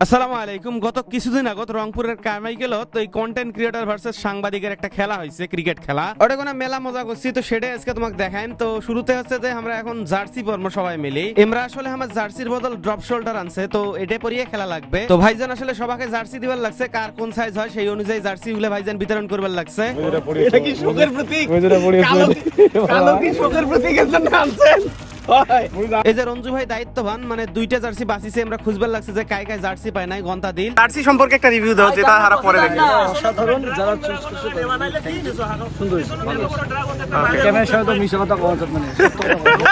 আসসালামু আলাইকুম। গত কিছুদিন আগত রংপুরের কামাইকেল তো এই কন্টেন্ট ক্রিয়েটর ভার্সেস সাংবাদিকের একটা খেলা হয়েছে ক্রিকেট খেলা। ওটা কোনো মেলা মজা করছি তো সেটাই আজকে তোমাকে দেখাইম তো শুরুতে হচ্ছে যে আমরা এখন জার্সি পরবো সবাই মিলে। আমরা আসলে আমার জার্সির বদল ড্রপ শোল্ডার আনছে তো এটা পরিয়ে খেলা লাগবে। তো ভাইজান আসলে সবাকে জার্সি দিবার লাগছে কার কোন সাইজ হয় সেই অনুযায়ী জার্সি গুলো ভাইজান বিতরণ করবার লাগছে। এটা কি শোকের প্রতীক? কালো কি- কালো কি শোকের প্রতীকের জন্য আনছেন। এই যে রঞ্জু ভাই দায়িত্ববান মানে দুইটা জার্সি বাঁচিছে আমরা খুঁজবার লাগছে যে জার্সি পায় নাই গন্তা দিন। জার্সি সম্পর্কে একটা রিভিউ দাও যেটা হারা পরে দেখি অসাধারণ যারা চুজ করছে সুন্দর হয়েছে, ভালো। হয়েছে। ক্যামেরার সাথে তো মিশা কথা বলা যাবে না, সত্য কথা বলা যাবে।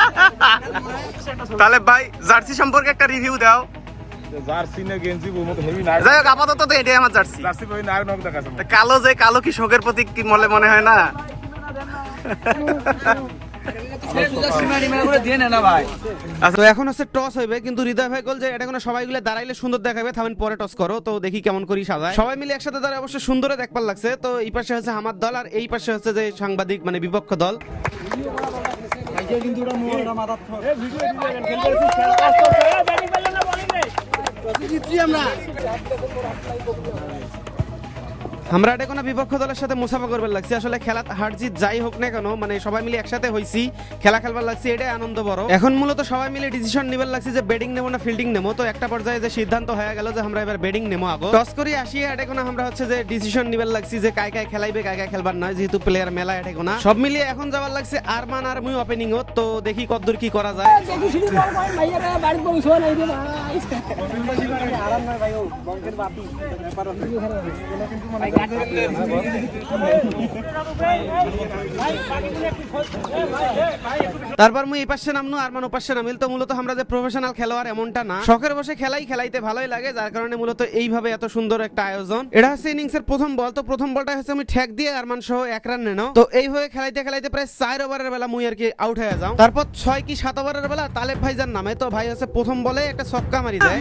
তাহলে ভাই জার্সি সম্পর্কে একটা রিভিউ দাও। জার্সি না গেঞ্জি ওর হেভি নাই। যাই হোক আপাতত তো এটাই আমার জার্সি। জার্সি পরে নায়ক নক দেখাচ্ছে তা কালো যে কালো কি শোকের প্রতীক কি মনে মনে হয় না? তো এখন হচ্ছে টস হইবে কিন্তু হৃদয় ভাই বল যে এটা কোনো সবাই গুলো দাঁড়াইলে সুন্দর দেখাবে থামেন পরে টস করো তো দেখি কেমন করি সাজায়। সবাই মিলে একসাথে দাঁড়ায় অবশ্য সুন্দরে দেখবার লাগছে তো এই পাশে হচ্ছে আমার দল আর এই পাশে হচ্ছে যে সাংবাদিক মানে বিপক্ষ দল। আমরা এটা কোনো বিপক্ষ দলের সাথে মুসাফা করবার লাগছি। আসলে খেলা হার জিত যাই হোক না কেন মানে সবাই মিলে একসাথে হইছি খেলা খেলবার লাগছি এটাই আনন্দ বড়। এখন মূলত সবাই মিলে ডিসিশন নিবার লাগছে যে ব্যাটিং নেব না ফিল্ডিং নেব। তো একটা পর্যায়ে যে সিদ্ধান্ত হয়ে গেল যে আমরা এবার ব্যাটিং নেব আগো টস করি আসি এটা কোনো আমরা হচ্ছে যে ডিসিশন নিবার লাগছি যে কায় কায় খেলাইবে কায় কায় খেলবার নয় যেহেতু প্লেয়ার মেলা এটা কোনো সব মিলিয়ে এখন যাবার লাগছে আরমান আর মুই ওপেনিং ও। তো দেখি কতদূর কি করা যায়। তারপর মুই এই পাশে নামনু আর মান ও পাশে নামিল। তো মূলত আমরা যে প্রফেশনাল খেলোয়াড় এমনটা না, শখের বসে খেলাই খেলাইতে ভালোই লাগে, যার কারণে মূলত এইভাবে এত সুন্দর একটা আয়োজন। এটা হচ্ছে ইনিংসের প্রথম বল, তো প্রথম বলটা হচ্ছে আমি ঠেক দিয়ে আরমান সহ এক রান নেনো তো এইভাবে খেলাইতে খেলাইতে প্রায় চার ওভারের বেলা মুই আর কি আউট হয়ে যাও। তারপর ছয় কি সাত ওভারের বেলা তালেব ভাইজান নামে, তো ভাই হচ্ছে প্রথম বলে একটা ছক্কা মারি দেয়।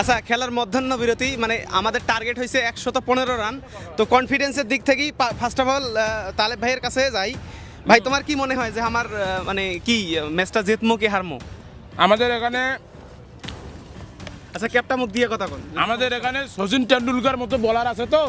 আচ্ছা খেলার মধ্যাহ্ন বিরতি মানে আমাদের টার্গেট হয়েছে একশত পনেরো রান তো কনফিডেন্সের দিক থেকেই ফার্স্ট অফ অল তালেব ভাইয়ের কাছে যাই। ভাই তোমার কি মনে হয় যে আমার মানে কি ম্যাচটা জিতমো কি হারমো? আমাদের এখানে আচ্ছা ক্যাপটা মুখ দিয়ে কথা বল। আমাদের এখানে সচিন টেন্ডুলকার মতো বলার আছে তো।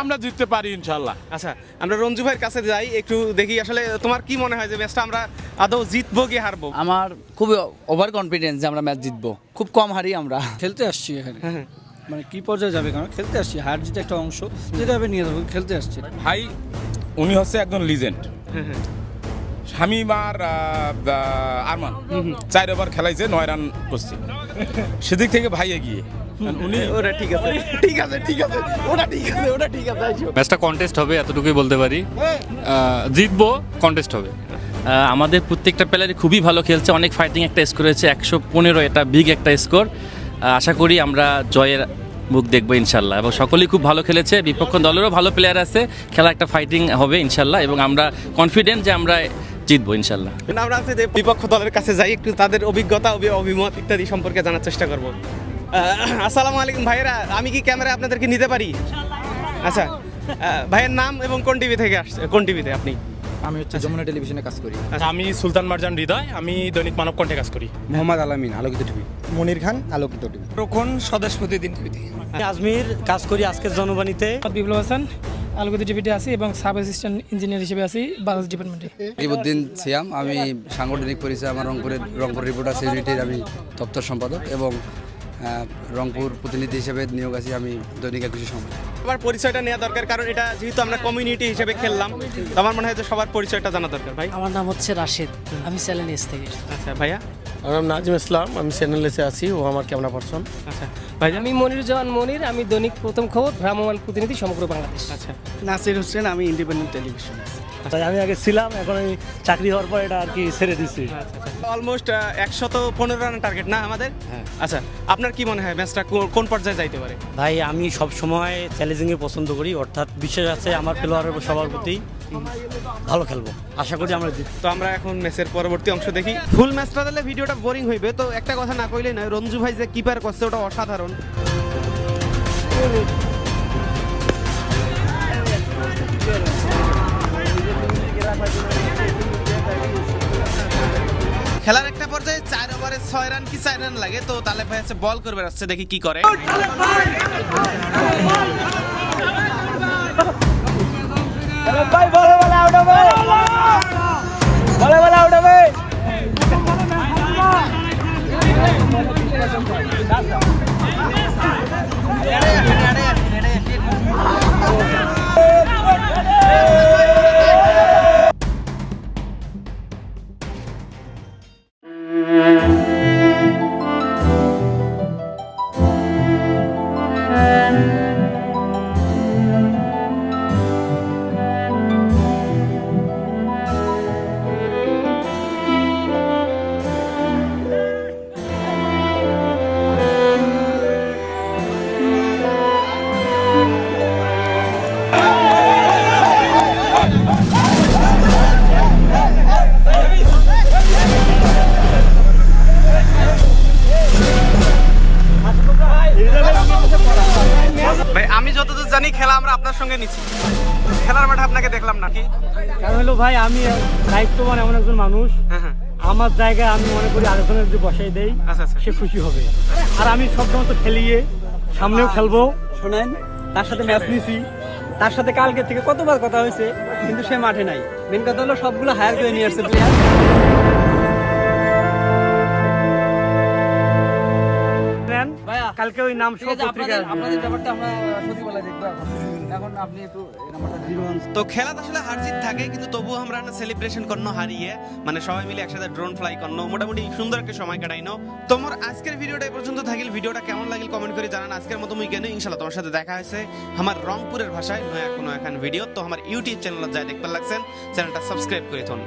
আমরা জিততে পারি ইনশাল্লাহ আচ্ছা আমরা রঞ্জু ভাইয়ের কাছে যাই একটু দেখি আসলে তোমার কি মনে হয় যে ম্যাচটা আমরা আদৌ জিতবো কি হারবো? আমার খুবই ওভার কনফিডেন্স যে আমরা ম্যাচ জিতবো। খুব কম হারি আমরা। খেলতে আসছি এখানে। হ্যাঁ, মানে কি পর্যায়ে যাবে? কারণ খেলতে আসছি হার জিতে একটা অংশ। যেটা হবে নিয়ে যাব খেলতে আসছি। ভাই উনি হচ্ছে একজন লিজেন্ড হ্যাঁ, শামিম আর আহ, আহ, আরমান চার ওভার খেলাইছে নয় রান করছে। সেদিক থেকে ভাই এগিয়ে। উনি ওটা ঠিক আছে। ঠিক আছে ঠিক আছে। ওটা ঠিক আছে ওটা ঠিক আছে আইসো। ম্যাচটা কন্টেস্ট হবে এতটুকুই বলতে পারি। আহ, জিতবো কন্টেস্ট হবে। আমাদের প্রত্যেকটা প্লেয়ারই খুবই ভালো খেলছে। অনেক ফাইটিং একটা স্কোর হয়েছে একশো পনেরো এটা বিগ একটা স্কোর আশা করি আমরা জয়ের মুখ দেখব ইনশাল্লাহ। এবং সকলেই খুব ভালো খেলেছে বিপক্ষ দলেরও ভালো প্লেয়ার আছে। খেলা একটা ফাইটিং হবে ইনশাল্লাহ। এবং আমরা কনফিডেন্ট যে আমরা জিতবো ইনশাল্লাহ। আমরা আছে যে বিপক্ষ দলের কাছে যাই একটু তাদের অভিজ্ঞতা অভিমত ইত্যাদি সম্পর্কে জানার চেষ্টা করব। আসসালামু আলাইকুম ভাইয়েরা আমি কি ক্যামেরা আপনাদেরকে নিতে পারি? আচ্ছা ভাইয়ের নাম এবং কোন টিভি থেকে আসছে কোন টিভিতে আপনি? আমি হচ্ছে যমুনা টেলিভিশনে কাজ করি। আচ্ছা। আমি সুলতান মারজান হৃদয় আমি দৈনিক মানব কণ্ঠে কাজ করি। মোহাম্মদ আলামিন আলোকিত টিভি। মনির খান আলোকিত টিভি। রক্ষণ স্বদেশ প্রতিদিন কবিতা আজমির কাজ করি আজকের জনবাণীতে বিপ্লব হাসান আলোকিত টিভিতে আছি এবং সাব অ্যাসিস্ট্যান্ট ইঞ্জিনিয়ার হিসেবে আছি বাংলাদেশ ডিপার্টমেন্টে। রিবুদ্দিন সিয়াম আমি সাংগঠনিক পরিচয় আমার রংপুরের রংপুর রিপোর্টার্স ইউনিটির আমি দপ্তর সম্পাদক এবং রংপুর প্রতিনিধি হিসেবে নিয়োগ আছি আমি দৈনিক একুশে সময় সবার পরিচয়টা নেওয়া দরকার কারণ এটা যেহেতু আমরা কমিউনিটি হিসেবে খেললাম আমার মনে হয় যে সবার পরিচয়টা জানা দরকার ভাই। আমার নাম হচ্ছে রাশেদ আমি চ্যালেঞ্জ থেকে। আচ্ছা ভাইয়া? আমার নাম নাজিম ইসলাম আমি চ্যানেলেসে আছি ও আমার ক্যামেরা পার্সন আচ্ছা ভাই আমি মনিরুজ্জামান মনির আমি দৈনিক প্রথম খবর ভ্রাম্যমান প্রতিনিধি সমগ্র বাংলাদেশ আচ্ছা নাসির হোসেন আমি ইন্ডিপেন্ডেন্ট টেলিভিশন তাই আমি আগে ছিলাম এখন আমি চাকরি হওয়ার পর এটা আর কি ছেড়ে দিচ্ছি অলমোস্ট একশত পনেরো রানের টার্গেট না আমাদের? আচ্ছা আপনার কি মনে হয় ম্যাচটা কোন পর্যায়ে যাইতে পারে? ভাই আমি সব সময় চ্যালেঞ্জিংয়ে পছন্দ করি অর্থাৎ বিশ্বাস আছে আমার প্লেয়ারের সবার প্রতি। ভালো খেলব। আশা করি আমরা জিতবো। তো আমরা এখন ম্যাচের পরবর্তী অংশ দেখি। ফুল ম্যাচটা দিলে ভিডিওটা বোরিং হইবে, তো একটা কথা না কইলে নয়, রঞ্জু ভাই যে কিপার করছে ওটা অসাধারণ। খেলার একটা পর্যায়ে চার ওভারে ছয় রান কি চার রান লাগে, তো তালে ভাই আছে বল করবে, আসছে দেখি কি করে। ভাই আমি যতদূর জানি খেলা আমরা আপনার সঙ্গে নিচ্ছি। খেলার মাঠে আপনাকে দেখলাম নাকি কারণ হলো ভাই আমি দায়িত্ববান এমন একজন মানুষ। হ্যাঁ হ্যাঁ। আমার জায়গায় আমি মনে করি আলোচনার যদি বসাই দেই আচ্ছা আচ্ছা। সে খুশি হবে। আর আমি সবসময় তো খেলিয়ে সামনেও খেলব। শোনেন তার সাথে ম্যাচ নিছি। তার সাথে কালকে থেকে কতবার কথা হয়েছে কিন্তু সে মাঠে নাই। মেন কথা হলো সবগুলো হায়ার করে নিয়ে আসছে প্লেয়ার কালকে ওই নাম সহ পত্রিকা আপনাদের ব্যাপারটা আমরা সচিবালয় দেখব এখন। এখন আপনি একটু নাম্বারটা জিরো তো খেলা আসলে হার জিত থাকে কিন্তু তবুও আমরা সেলিব্রেশন করনো হারিয়ে। মানে সবাই মিলে একসাথে ড্রোন ফ্লাই করনো মোটামুটি সুন্দর একটা সময় কাটাইনো। তোমার আজকের ভিডিওটা এই পর্যন্ত থাকিল ভিডিওটা কেমন লাগিল কমেন্ট করে জানান। আজকের মতো মুই কেন ইনশাল্লাহ তোমার সাথে দেখা হয়েছে আমার রংপুরের ভাষায় নয়া কোনো এখন ভিডিও তো আমার ইউটিউব চ্যানেল যাই দেখতে লাগছেন চ্যানেলটা সাবস্ক্রাইব করে থন।